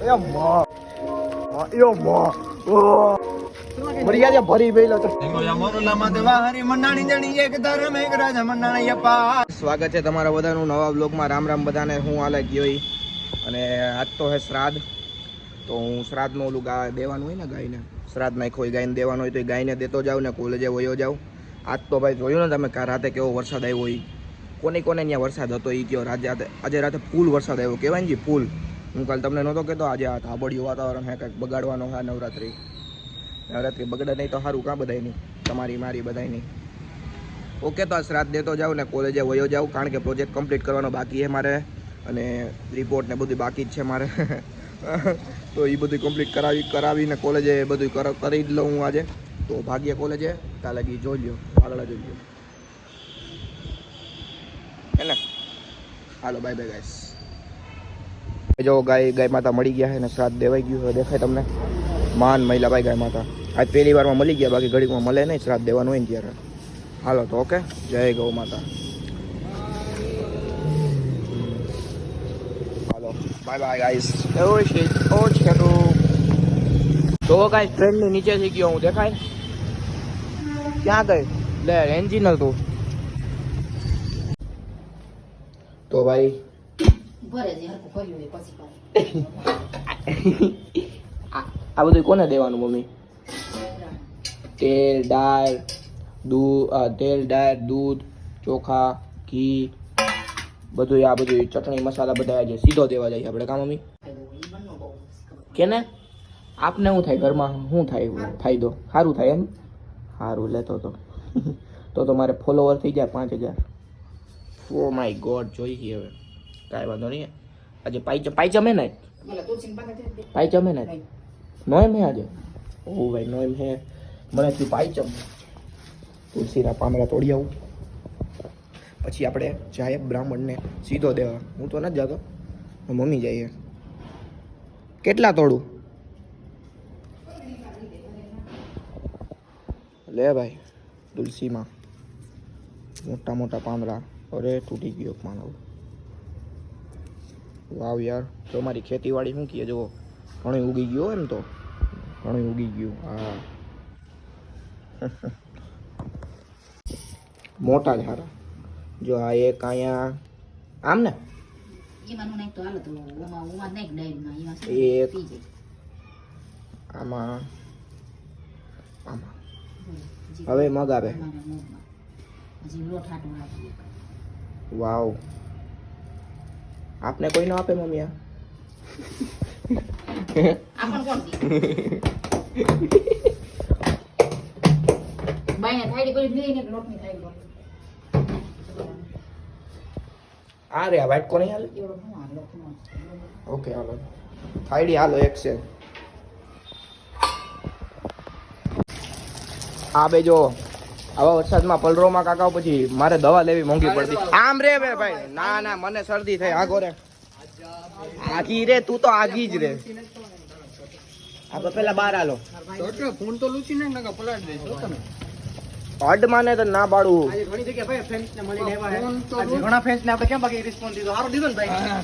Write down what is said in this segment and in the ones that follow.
એ માં યો માં મરી ભરી બેલો તો સ્વાગત છે તમારા બધાનું નવા બ્લોગમાં રામ રામ બધાને. હું હાલે ગયો. અને આજ તો હે શ્રાદ્ધ. તો હું શ્રાદ્ધનું ઓલું ગા દેવાનું હોય ને ગાયને શ્રાદ્ધ નાખ્યો હોય ગાયને દેવાનું હોય તો એ ગાયને દેતો જાઉં ને કોલેજે વયો જાઉં. આજ તો ભાઈ જોયું ને તમે રાતે કેવો વરસાદ આવ્યો હોય. કોને કોને ત્યાં વરસાદ હતો એ કયો? રાતે આજે રાતે ફૂલ વરસાદ આવ્યો. કહેવાય ને જી ફૂલ. હું કાલ તમને નહોતો કહેતો, આજે આ ધાબડિયું વાતાવરણ હે, કંઈક બગાડવાનો હા નવરાત્રિ. નવરાત્રિ બગડે નહીં તો સારું, કાં બધાય નહીં? તમારી મારી બધાય નહીં ઓકે તો આ શ્રાદ્ધ દેતો જાઉં ને કોલેજે વયો જાઉં, કારણ કે પ્રોજેક્ટ કમ્પ્લીટ કરવાનો બાકી છે મારે અને રિપોર્ટ ને બધું બાકી જ છે મારે. તો એ બધું કમ્પ્લીટ કરાવી, કરાવીને કોલેજે બધું કર- જ લઉં હું આજે. તો ભાગ્ય કોલેજે, કાલે લગી જોઈ લ્યો આગળ જોઈ લ્યો હે હાલો બાય બાય ગાઈસ જો ગાય ગાય માતા મળી ગયા છે ને શ્રાદ્ધ દેવાઈ ગયું છે દેખાય તમને? માન મહિલા ભાઈ ગાય માતા. આજ પહેલી વારમાં મળી ગયા બાકી ઘડીકમાં મળે નહીં શ્રાદ્ધ દેવાનું હોય ને ત્યારે. હાલો તો ઓકે? જય ગૌ માતા. હાલો બાય બાય ગાઈસ ઓ છેટુ તો ગાઈસ ટ્રેનની નીચે થઈ ગયો હું દેખાય? ક્યાં ગઈ? લે એન્જિન હતું તો ભાઈ ભરે આ બધું કોને દેવાનું, મમ્મી? તેલ, દાળ, દૂધ તેલ, દાળ, દૂધ, ચોખા, ઘી બધું આ બધું ચટણી, મસાલા બધા જે સીધો દેવા જાય આપણે, કા, મમ્મી? કેને? આપને શું થાય ઘરમાં? શું થાય ફાયદો સારું થાય એમ? સારું લેતો તો તો. તો મારે ફોલોવર થઈ જાય પાંચ હજાર. ઓ માય ગોડ જોઈ ગઈ હવે. કાંઈ વાંધો નહીં આજે પાઈ પાઈ જમે ને ઓલા તુલસીની પાકા પાઈ જમે ને નહીં. નોયમ હે આજે ઓ ભાઈ નોયમ હે મને તું પાઈ ચમ તુલસીના પાંદડા તોડી આવું પછી આપણે જાય બ્રાહ્મણને સીધો દેવા હું તો નથી જતો મમ્મી જઈએ કેટલા તોડું લે ભાઈ તુલસીમાં મોટા મોટા પાંદડા અરે તૂટી ગયો પાંદડો વાવ યાર તો મારી ખેતીવાડી શું કહે જુઓ ઘણું ઉગી ગયું એમ તો. ઘણું ઉગી ગયું હા. મોટા જ હારા. જો આ એક અહીંયા આમ ને? એક. આમાં આમાં. હવે મગ આવે આમાં ને મૂગમાં. હજી લોટ હાટો રાખીએ. વાવ. આપને કોઈ ન આપે મમ્મી આ આપણ કોણ? બાઈને થાળી કરી લઈને લોટની થાળી કરી. આ રે વાઇટ કોને હાલે? ઓકે હાલો થાળી હાલો એક છે આ બે જો આવા વરસાદમાં પલરોમાં કાકા પછી મારે દવા લેવી મોંઘી પડતી. આમ રે બે ભાઈ. ના ના મને શરદી થઈ. આગો રે. આગી રે તું તો આગી જ રે. આપણે પેલા બાર આલો. ફોન તો લૂચી ને પલાટ દઈશ તમે. અડ માને તો ના પાડું. ઘણી જગ્યાએ ભાઈ ફ્રેન્ડ્સ ને મળીને આવ્યા આજે ઘણા ફેન્સ ને આપણે કેમ બાકી રિસ્પોન્સ દીધો? સારો દીધો ને ભાઈ.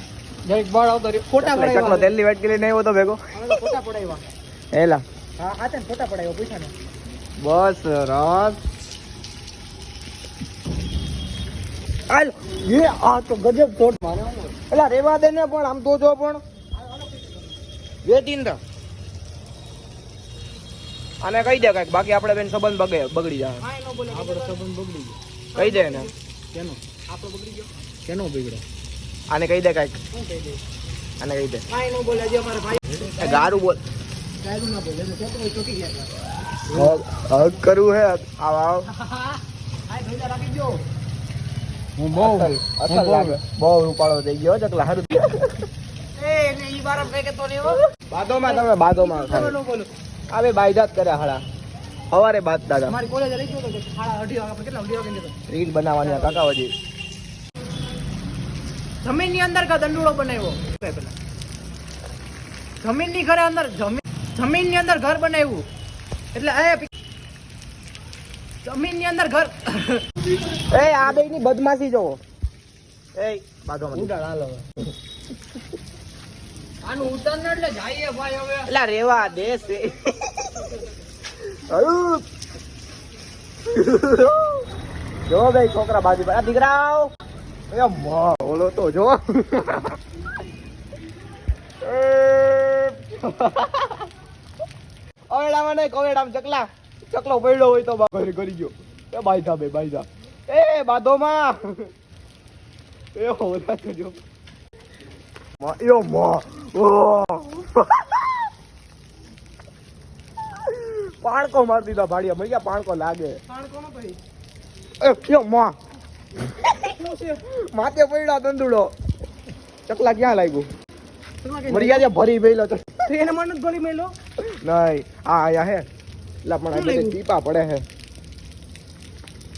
જરીક બળ આવતો રે ફોટા ચકલો પડાવ્યા તેલની વાટ કે લઈને આવ્યો તો ભેગો. ફોટા પડાવ્યા. હેલા. હા હા તે ફોટા પડાવ્યા પૂછા ને. બસ રાત હાલ એ આ તો ગજબ કોટ મારે. એલા રેવા દે ને પણ આમ તો જો પણ. વેટીન આને કહી દે કંઈક બાકી આપણે બેન સંબંધ બગે બગડી જાય. કાંઈ ન બોલે આપણો સંબંધ બગડી ગયો. કહી દે ને કેનો? આપણો બગડી ગયો? કેનો બગડ્યો? આને કહી દે કંઈક. શું કહી દે? આને કહી દે. કાંઈ નો બોલે જે અમારે ભાઈ ગારું બોલ. ગારું ના બોલે છોકરો ચોટી ગયા. હક કરવું હે આવ આવ. હા ભાઈ રાખી ગયો હું બહુ અસલ લાગે. બહુ રૂપાળો થઈ ગયો ચકલા હારું એ ને ઈ બાર તો નહીં બાદોમાં તમે બાદોમાં ખાલી આવે બાયદાત કરે હાડા. સવારે બાદ દાદા અમારી કોલેજ લઈ ગયો તો કે અઢી વાગે કેટલા અઢી વાગે નીકળ્યો? રીલ બનાવવાની કાકા વજી જમીનની અંદર કા દંડુળો બનાવ્યો? પેલા. જમીનની ઘરે અંદર જમીન જમીનની અંદર ઘર બનાવ્યું. એટલે એ જમીનની અંદર ઘર. એ આ બે ની બદમાશી જોવો. એ બાદોમાં ઉડાડ હાલો આનું ઉતર ને એટલે જાઈએ ભાઈ હવે. એલા રેવા દે છે. જો ભાઈ છોકરા બાજુ પર. આ દીકરાઓ. એ મા, ઓલો તો જો. ઓરડામાં નહીં કોવેડામાં ચકલા ચકલો પડ્યો હોય તો બા ઘરે કરી ગયો. એ બાઈધા બે બાઈધા એ બાધોમાં. એ હોરા તો માં યો માં. પાણકો મારી દીધા ભાડિયા. મળી ગયા પાણકો લાગે. પાણકો માં ભાઈ. એ યો માં? માથે પડ્યો દંદુડો. ચકલા ક્યાં લાગ્યું? તમે કઈ મરી ગયા ભરી મેલો તો. એને મને ભરી મેલો નહીં આ આયા હે. લા પણ આ બધે ટીપા પડે હે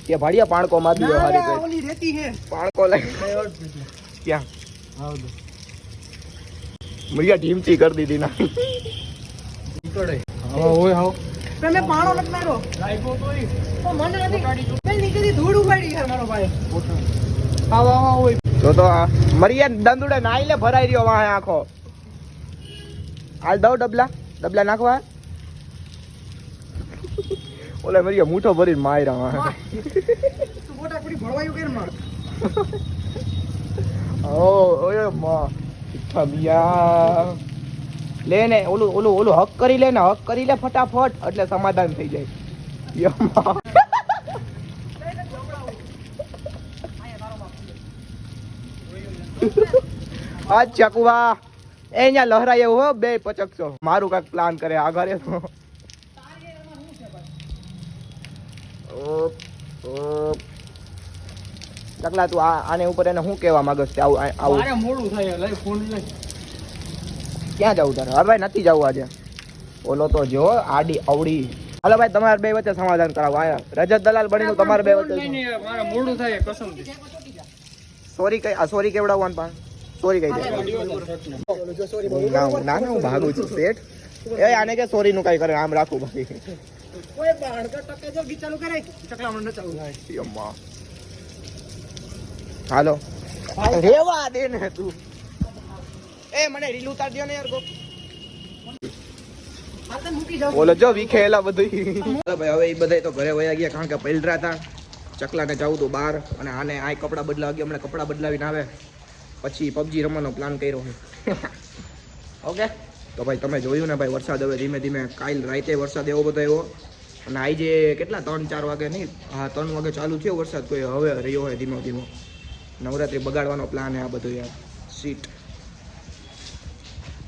કે ભાડિયા પાણકો માં દીયો હારી ગઈ ઓલી રેતી હે પાણકો લાગી ક્યાં? મરિયા ઢીમતી કરી દીધી ના. તમે પાણો નથી માર્યો? તો મને નથી. મેં નીકળી ધૂળ ઉપાડી યાર મારો ભાઈ. આવ આવ ઓય. તો તો મરિયા દંદુડે નાઈ લે ભરાઈ રહ્યો વાહે આખો. હાલ દઉં ડબલા. ડબલા નાખવા. ઓલે મરિયા મૂઠો ભરીને માર્યા માર? માં લે ને ઓલું ઓલું ઓલું હક કરી લે ને હક કરી લે ફટાફટ એટલે સમાધાન થઈ જાય. આ ચકવા એ અહીંયા લહરાય એવું હો બે પચકસો મારું કાંઈક પ્લાન કરે આગળ ચકલા તું આને ઉપર એને શું કહેવા માંગે છે આવું આવું? મારે મોડું થાય લઈ ફોન લઈ. ક્યાં જવું તારે? હવે નથી જવું આજે. ઓલો તો જો આડી અવડી હાલો ભાઈ તમારે બે વચ્ચે સમાધાન કરાવો. આયા રજત દલાલ બની તમારે બે વચ્ચે મારે મોડું થાય કસમ સોરી કઈ આ સોરી કેવડાવવાનું પણ. સોરી કઈ દે. ના ના. ના હું ભાગું છું શેઠ. એ આને કે સોરી નું કઈ કરે આમ રાખું ભાઈ કોઈ બાળકા ટકે જો ગી ચાલુ કરે ચકલા મને ચાલુ થાય. અમ્મા. હાલો. રેવા દે ને તું. એ મને રીલ ઉતારજો ને યાર ગો. મૂકી જો વિખેલા બધું ભાઈ હવે એ બધા તો ઘરે વયા ગયા કારણ કે પલરા હતા. ચકલાને જવું તો બહાર અને આને આ કપડાં બદલાવા ગયા હમણાં કપડાં બદલાવીને આવે. પછી પબજી રમવાનો પ્લાન કર્યો ઓકે? તો ભાઈ, તમે જોયું ને ભાઈ, વરસાદ હવે ધીમે ધીમે, કાલ રાતે વરસાદ એવો બધો એવો અને આજે કેટલા? ત્રણ, ચાર વાગે નહીં? હા, ત્રણ વાગે ચાલુ થયો વરસાદ કોઈ, હવે રહ્યો હોય ધીમો ધીમો. નવરાત્રી બગાડવાનો પ્લાન આ બધું યાર. સીટ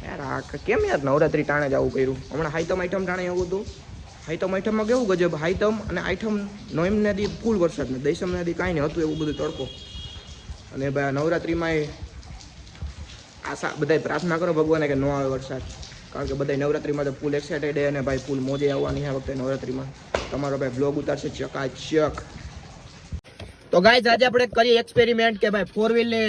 યાર, આ કેમ યાર નવરાત્રી ટાણે જ આવું કર્યું? હમણાં હાઈતમ આઈટમ ટાણે એવું હતું. હાઈતમ આઈટમમાં કેવું ગજબ? હાઈતમ અને આઈટમ નોઈમ નદી ફૂલ વરસાદ ને દૈસમને નદી કાંઈ નહીં હતું એવું બધું તડકો. અને ભાઈ નવરાત્રીમાં આશા બધાય પ્રાર્થના કરો ભગવાને કે ન આવે વરસાદ. કારણ કે બધા નવરાત્રિમાં તો ફૂલ એક્સાઇટેડ અને ભાઈ ફૂલ મોજે આવવાની આ વખતે નવરાત્રિમાં. તમારો ભાઈ બ્લોગ ઉતારશે ચકાચક. તો ગાઈઝ આજે આપણે કરીએ એક્સપેરિમેન્ટ કે ભાઈ ફોર વ્હીલ ને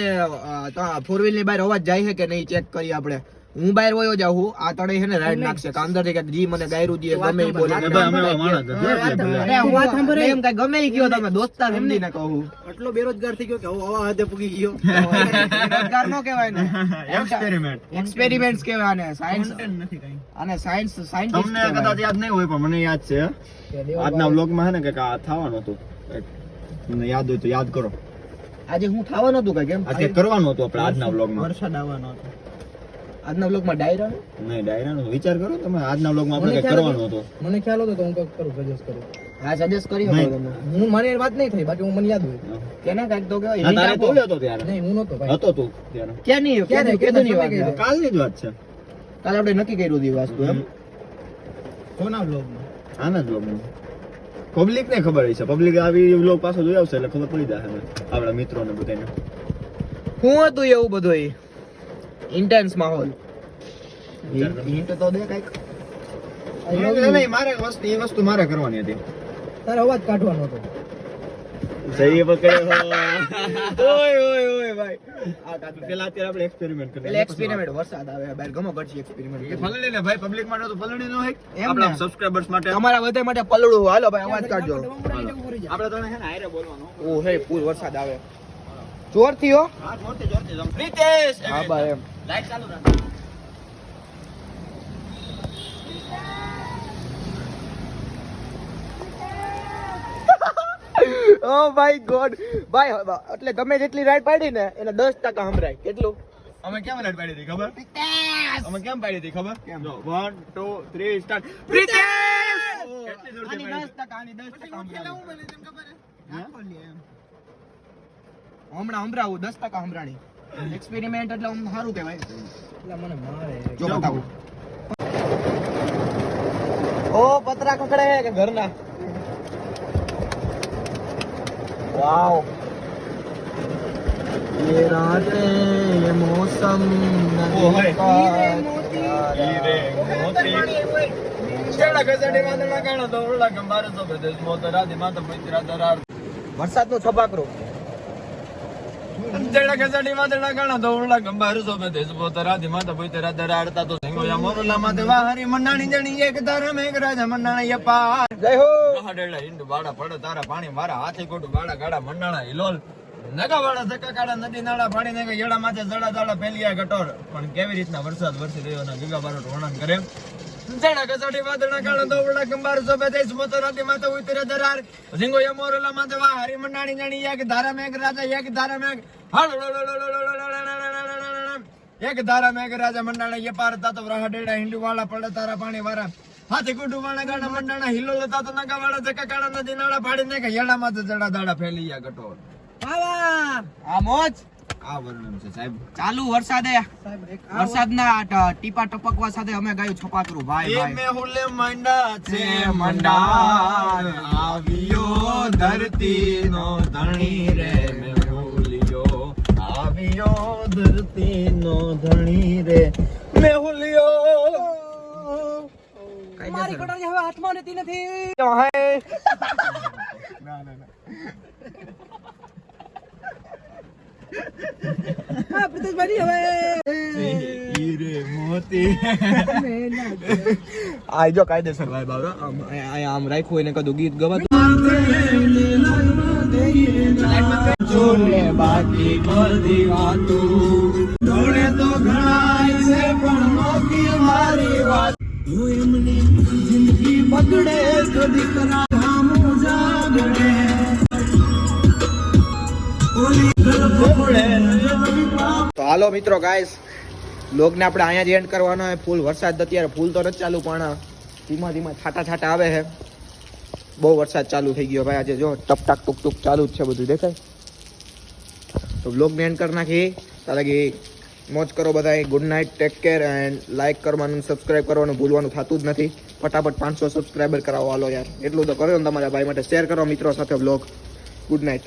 ફોર વ્હીલની બહાર અવાજ જાય છે કે નહીં ચેક કરીએ આપણે. હું બહાર વયો જાઉં આ તળે છે ને રાઈડ નાખશે. કે અંદરથી જી મને ગાયરું દે ગમે ઈ બોલે. હું સાંભળે. એમ કઈ ગમે ઈ કયો તમે? દોસ્તાર સમજીને કહું એટલો બેરોજગાર થઈ ગયો કે હવે આવા હદે પૂગી ગયો. બેરોજગાર નો કહેવાય ને. એક્સપેરિમેન્ટ એક્સપેરિમેન્ટ્સ કહેવાય ને. સાયન્સ નથી કઈ. આને સાયન્સ તમને કદાચ યાદ નહીં હોય પણ મને યાદ છે આજના વ્લોગમાં છે ને કે આ થવાનું હતું. તમને યાદ હોય તો યાદ કરો. આજે હું થવાનું હતું કઈ કેમ? આજે કરવાનું હતું આપણે આજના વ્લોગમાં વરસાદ આવવાનો હતો. આજના બ્લોગમાં ડાયરા નહીં ડાયરાનો વિચાર કરો તમે આજના બ્લોગમાં આપણે કંઈક કરવાનું હતું. મને ખ્યાલ હતો તો હું કંઈક કરું સજેસ્ટ કરું. હા સજેસ્ટ કરી હું મને વાત નહીં થઈ બાકી હું મને યાદ હોય. કેને કાંઈક તો હા, તારે. તો હતો ત્યારે. નહીં હું નહોતો ભાઈ. હતો તું ત્યારે. ક્યાં નહીં ક્યારે? ક્યાં કેદું ની વાત કાલની જ વાત છે. કાલે આપણે નક્કી કર્યું હતી વાસ્તુ એમ. કોના બ્લોગમાં આના બ્લોગમાં પબ્લિક ને ખબર હશે પબ્લિક આવી વ્લોગ પાછો જોઈ આવશે એટલે ખબર પડી જશે આપણા મિત્રોને બધાને. શું હતું એવું બધું ઇન્ટેન્સ માહોલ. હિન્ટ તો દે કંઈક. નહીં, મારે વસ્તુ એ વસ્તુ મારે કરવાની હતી. તારે અવાજ કાઢવાનો હતો. સહી પકડ્યો ઓય ઓય ઓય ભાઈ. આ કાચું પેલા અત્યારે આપણે એક્સપેરિમેન્ટ કરીએ. એટલે એક્સપેરિમેન્ટ વરસાદ આવે બહાર ગમો કરશે એક્સપેરિમેન્ટ પલળી ને ભાઈ પબ્લિક માટે તો પલળી ન હોય. આપણા સબસ્ક્રાઇબર્સ માટે. અમારા બધા માટે પલડું હાલો ભાઈ અવાજ કાઢજો. આપણે તો હે ને હારે બોલવાનું. ઓ હે ફૂલ વરસાદ આવે. જોરથી હો. હા જોરથી એમ. ઓ ભાઈ ગોડ. ભાઈ એટલે ગમે જેટલી રાઈડ પાડી ને એને 10% સંભળાય. કેટલું? અમે કેમ રાઈડ પાડી હતી ખબર? અમે કેમ પાડી હતી ખબર? કેમ? 1 2 3 સ્ટાર્ટ પ્રિતેશ કેટલી જોરથી આની 10% આની 10% સંભળાય. હું બોલે તેમ ખબર હે? હા બોલી એમ. હમણાં સંભળાવું દસ ટકા સંભળાણી એક્સપેરિમેન્ટ એટલે આમ સારું કહેવાય એટલે મને મારે જો બતાવું ઓ પતરા ખકડે હે કે ઘરના વાવ ये रातें ये मौसम ઓ હોય. હીરે મોતી છેડા ઘસેડી વાદળના કારણે દોરડા ગંભારે તો પ્રદેશ મોતરા દિમાગ પવિત્ર દરાર વરસાદનું છબાકરું છેડા ઘસેડી વાદળના કારણે દોરડા ગંભારે તો પ્રદેશ મોતરા દિમાગ પવિત્ર દરારતા તો સિંગો યા મોરલા માથે વાહરી મંડાણી જણી એક તારા મેઘ રાજા મંડાણા યપા જય હો! ગહાડેલા હિંડ બાડા પડે તારા પાણી મારા હાથી કોટ બાડા ગાડા મંડાણા હિલોલ. નગા વાળા ધક્કા કાળા નદી નાળા પાણી ને યેડા માથે જડા જાડા ફેલિયા ગટોર પણ કેવી રીતના વરસાદ વરસી રહ્યો ગગા બારોટ વર્ણન કરે માથે ઉતરે દરાર ઝીંગો યમોરલા માથે એક ધારા મેઘ રાજા એક ધારા મેઘ એક ધારા મેઘ રાજા મંડાણા પાર તાતો વ્રહડેડા હિંડુ વાળા પડે તારા પાણી વાળા હાથી કુટુ વાળા ગાડા મંડાણા હિલો લેતા તો નગા વાળા ધક્કા કાળા નદી નાળા ફાડી ને કે માથે જડા દાડા ફેલી ગયા ગટોર આ મોજ આ વર્ણન છે સાહેબ. ચાલુ વરસાદે વરસાદના ટીપા ટપકવા સાથે અમે ગાયું છપાકરું. ભાઈ ભાઈ. મેહુલે મંડા છે મંડાર આવ્યો ધરતી નો ધણી રે મેહુલિયો આવ્યો ધરતી નો ધણી રે મેહુલિયો. મારી કટોરી હવે હાથમાં નથી. નથી હા પ્રિતેશભાઈ હવે હીરે મોતી. આ જો કાયદેસર ભાઈ બાબરો આમ આમ રાખ્યું એને કદું ગીત ગવાતું જોને બાકી બધી વાતું. જોડે તો ઘણાય છે બગડે તો દીકરા તો હાલો મિત્રો ગાઈસ લોગને આપણે અહીંયા જ એન્ડ કરવાનો છે. ફૂલ વરસાદ અત્યારે ફૂલ તો નથી ચાલુ, પણ ધીમા ધીમા છાટા છાટા આવે છે. બહુ વરસાદ ચાલુ થઈ ગયો ભાઈ, આજે જો ટપ ટાક ટુક ટુક ચાલુ જ છે બધું, દેખાય? તો બ્લોગને એન્ડ કરી નાખી. તારે કે મોજ કરો બધા good night take care and like કરવાનું સબસ્ક્રાઇબ કરવાનું ભૂલવાનું થતું જ નથી. ફટાફટ પાંચસો સબસ્ક્રાઈબર કરાવો, હાલો યાર. એટલું તો કરો ને તમારા ભાઈ માટે. શેર કરો મિત્રો સાથે બ્લોગ ગુડ નાઇટ